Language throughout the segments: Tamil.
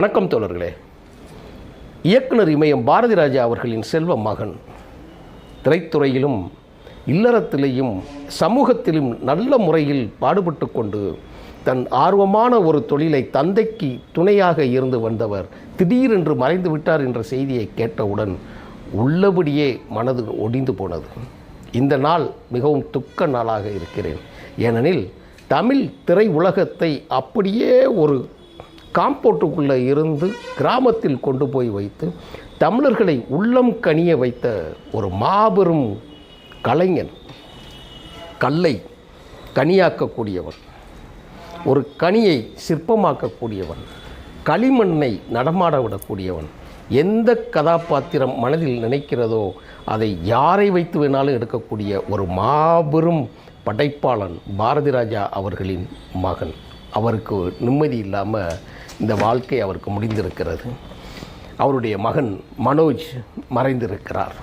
வணக்கம் தோழர்களே. இயக்குனர் இமயம் பாரதி ராஜா அவர்களின் செல்வ மகன். திரைத்துறையிலும் இல்லறத்திலேயும் சமூகத்திலும் நல்ல முறையில் பாடுபட்டு கொண்டு தன் ஆர்வமான ஒரு தொழிலை தந்தைக்கு துணையாக இருந்து வந்தவர் திடீரென்று மறைந்து விட்டார் என்ற செய்தியை கேட்டவுடன் உள்ளபடியே மனது ஒடிந்து போனது. இந்த நாள் மிகவும் துக்க நாளாக இருக்கிறேன். ஏனெனில் தமிழ் திரை உலகத்தை அப்படியே ஒரு காம்பவுண்டுக்குள்ளே இருந்து கிராமத்தில் கொண்டு போய் வைத்து தமிழர்களை உள்ளம் கனிய வைத்த ஒரு மாபெரும் கலைஞன் கல்லை கனியாக்கக்கூடியவன் ஒரு கனியை சிற்பமாக்கக்கூடியவன் களிமண்ணை நடமாட விடக்கூடியவன் எந்த கதாபாத்திரம் மனதில் நினைக்கிறதோ அதை யாரை வைத்து வேணாலும் எடுக்கக்கூடிய ஒரு மாபெரும் படைப்பாளன் பாரதிராஜா அவர்களின் மகன். அவருக்கு நிம்மதி இல்லாமல் இந்த வாழ்க்கை அவருக்கு முடிந்திருக்கிறது. அவருடைய மகன் மனோஜ் மறைந்திருக்கிறார்.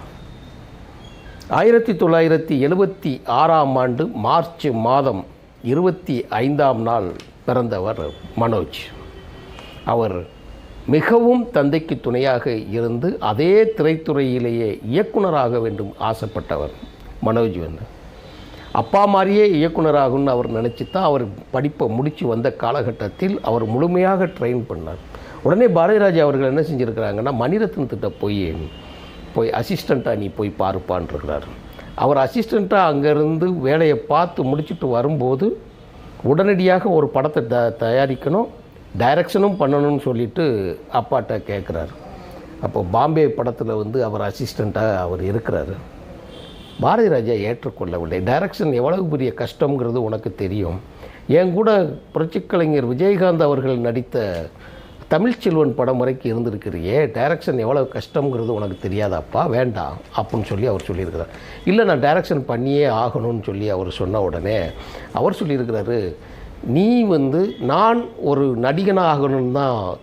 ஆயிரத்தி தொள்ளாயிரத்தி எழுபத்தி ஆறாம் ஆண்டு மார்ச் மாதம் இருபத்தி ஐந்தாம் நாள் பிறந்தவர் மனோஜ். அவர் மிகவும் தந்தைக்கு துணையாக இருந்து அதே திரைத்துறையிலேயே இயக்குனராக வேண்டும் ஆசைப்பட்டவர் மனோஜ் வந்து. அப்பா மாதிரியே இயக்குனராகும்னு அவர் நினச்சி தான் அவர் படிப்பை முடித்து வந்த காலகட்டத்தில் அவர் முழுமையாக ட்ரெயின் பண்ணார். உடனே பாரதிராஜா அவர்கள் என்ன செஞ்சுருக்கிறாங்கன்னா மணிரத்னத்திட்ட போய் போய் அசிஸ்டண்ட்டாக நீ போய் பார்ப்பான்ருக்கிறார் அவர் அசிஸ்டண்ட்டாக அங்கேருந்து வேலையை பார்த்து முடிச்சுட்டு வரும்போது உடனடியாக ஒரு படத்தை த தயாரிக்கணும் டைரக்ஷனும் பண்ணணும்னு சொல்லிட்டு அப்பாட்ட கேட்குறாரு அப்போ பாம்பே படத்தில் வந்து அவர் அசிஸ்டண்ட்டாக அவர் இருக்கிறாரு. பாரதி ராஜா ஏற்றுக்கொள்ளவில்லை. டைரக்ஷன் எவ்வளவு பெரிய கஷ்டங்கிறது உனக்கு தெரியும். என் கூட புரட்சி கலைஞர் விஜயகாந்த் அவர்கள் நடித்த தமிழ்ச்செல்வன் படம் வரைக்கும் இருந்திருக்கிறியே. டைரக்ஷன் எவ்வளவு கஷ்டங்கிறது உனக்கு தெரியாதாப்பா? வேண்டாம் அப்படின்னு சொல்லி அவர் சொல்லியிருக்கிறார். இல்லை நான் டைரக்ஷன் பண்ணியே ஆகணும்னு சொல்லி அவர் சொன்ன உடனே அவர் சொல்லியிருக்கிறாரு நீ வந்து நான் ஒரு நடிகனாகணும்னு தான்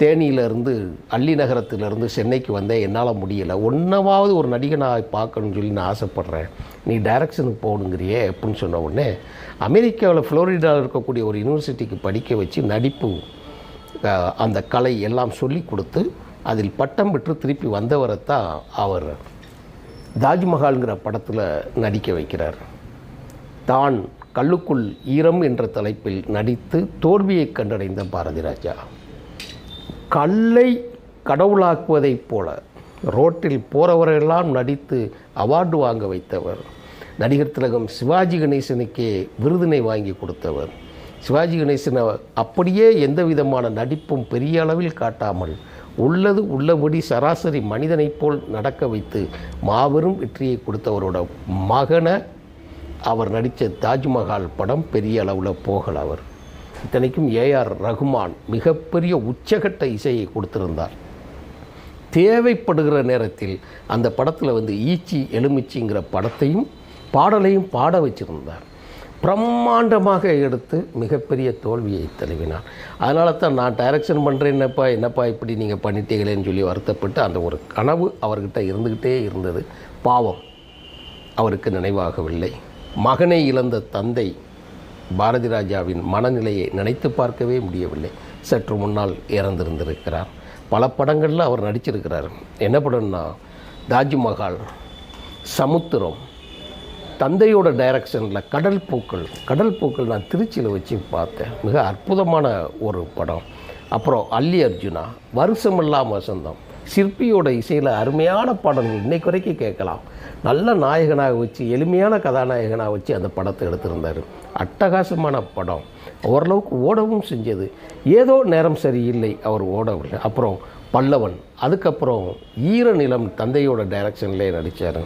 தேனியிலேருந்து அள்ளி நகரத்திலிருந்து சென்னைக்கு வந்தேன் என்னால் முடியலை. ஒன்றாவது ஒரு நடிகனாக பார்க்கணும்னு சொல்லி நான் ஆசைப்பட்றேன். நீ டைரக்ஷனுக்கு போகணுங்கிறியே அப்படின்னு சொன்ன உடனே அமெரிக்காவில் ஃப்ளோரிடாவில் இருக்கக்கூடிய ஒரு யூனிவர்சிட்டிக்கு படிக்க வச்சு நடிப்பு அந்த கலை எல்லாம் சொல்லி கொடுத்து அதில் பட்டம் பெற்று திருப்பி வந்தவரை தான் அவர் தாஜ்மஹால்ங்கிற படத்தில் நடிக்க வைக்கிறார். தான் கல்லுக்குள் ஈரம் என்ற தலைப்பில் நடித்து தோல்வியை கண்டடைந்த பாரதி ராஜா. கல்லை கடவுளாக்குவதைப் போல ரோட்டில் போகிறவரெல்லாம் நடித்து அவார்டு வாங்க வைத்தவர். நடிகர் திலகம் சிவாஜி கணேசனுக்கே விருதினை வாங்கி கொடுத்தவர். சிவாஜி கணேசனை அப்படியே எந்த விதமான நடிப்பும் பெரிய அளவில் காட்டாமல் உள்ளது உள்ளபடி சராசரி மனிதனைப் போல் நடக்க வைத்து மாபெரும் வெற்றியை கொடுத்தவரோட மகனை அவர் நடித்த தாஜ்மஹால் படம் பெரிய அளவில் போகல அவர். இத்தனைக்கும் ஏஆர் ரகுமான் மிகப்பெரிய உச்சகட்ட இசையை கொடுத்திருந்தார். தேவைப்படுகிற நேரத்தில் அந்த படத்தில் வந்து ஈச்சி எலுமிச்சிங்கிற படத்தையும் பாடலையும் பாட வச்சிருந்தார். பிரம்மாண்டமாக எடுத்து மிகப்பெரிய தோல்வியை தழுவினார். அதனால தான் நான் டைரக்ஷன் பண்ணுறேன் என்னப்பா என்னப்பா இப்படி நீங்கள் பண்ணிட்டீங்களேன்னு சொல்லி வருத்தப்பட்டு அந்த ஒரு கனவு அவர்கிட்ட இருந்துக்கிட்டே இருந்தது. பாவம். அவருக்கு நினைவாகவில்லை. மகனை இழந்த தந்தை பாரதி ராஜாவின் மனநிலையை நினைத்து பார்க்கவே முடியவில்லை. சற்று முன்னால் இறந்திருந்திருக்கிறார். பல படங்களில் அவர் நடிச்சிருக்கிறார். என்ன படம்னா தாஜ்மஹால் சமுத்திரம் தந்தையோட டைரக்ஷனில் கடல் பூக்கள். கடல் பூக்கள் நான் திருச்சியில் வச்சு பார்த்தேன். மிக அற்புதமான ஒரு படம். அப்புறம் அல்லி அர்ஜுனா வருஷமெல்லாம் வசந்தம். சிற்பியோட இசையில் அருமையான பாடல்கள் இன்னைக்கு வரைக்கும் கேட்கலாம். நல்ல நாயகனாக வச்சு எளிமையான கதாநாயகனாக வச்சு அந்த படத்தை எடுத்திருந்தார். அட்டகாசமான படம். ஓரளவுக்கு ஓடவும் செஞ்சது. ஏதோ நேரம் சரியில்லை அவர் ஓடவில்லை. அப்புறம் பல்லவன் அதுக்கப்புறம் ஈரநிலம் தந்தையோட டைரக்ஷன்லேயே நடித்தார்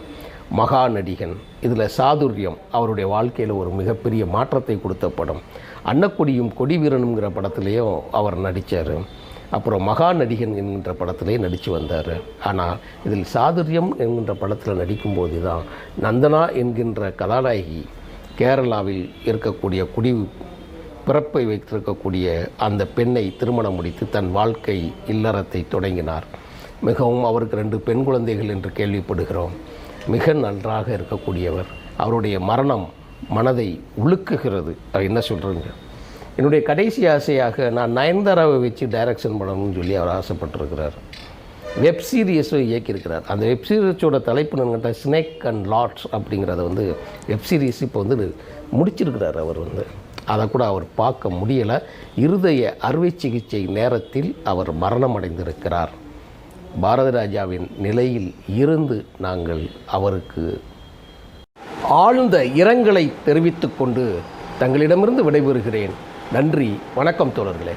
மகா நடிகன் இதில் சாதுரியம் அவருடைய வாழ்க்கையில் ஒரு மிகப்பெரிய மாற்றத்தை கொடுத்த படம். அன்னக்கொடியும் கொடிவீரனுங்கிற படத்துலேயும் அவர் நடித்தார் அப்புறம் மகா நடிகன் என்கின்ற படத்திலே நடித்து வந்தார். ஆனால் இதில் சாதுரியம் என்கின்ற படத்தில் நடிக்கும்போது தான் நந்தனா என்கின்ற கதாநாயகி கேரளாவில் இருக்கக்கூடிய குடி பிறப்பை வைத்திருக்கக்கூடிய அந்த பெண்ணை திருமணம் முடித்து தன் வாழ்க்கை இல்லறத்தை தொடங்கினார். மிகவும் அவருக்கு ரெண்டு பெண் குழந்தைகள் என்று கேள்விப்படுகிறோம். மிக நன்றாக இருக்கக்கூடியவர். அவருடைய மரணம் மனதை உழுக்குகிறது என்ன சொல்கிறேங்க என்னுடைய கடைசி ஆசையாக நான் நயன்தாராவை வச்சு டைரக்ஷன் பண்ணணும்னு சொல்லி அவர் ஆசைப்பட்டிருக்கிறார். வெப் சீரியஸும் இயக்கியிருக்கிறார். அந்த வெப் சீரிஸோட தலைப்பு என்னங்கிட்ட ஸ்னேக் அண்ட் லாட்ஸ் அப்படிங்கிறத வந்து வெப் சீரிஸ் இப்போ வந்து முடிச்சிருக்கிறார் அவர் வந்து. அதை கூட அவர் பார்க்க முடியலை. இருதய அறுவை சிகிச்சை நேரத்தில் அவர் மரணம் அடைந்திருக்கிறார் ராஜாவின் நிலையில் இருந்து நாங்கள் அவருக்கு ஆழ்ந்த இரங்கலை தெரிவித்துக்கொண்டு தங்களிடமிருந்து விடைபெறுகிறேன். நன்றி. வணக்கம் தோழர்களே.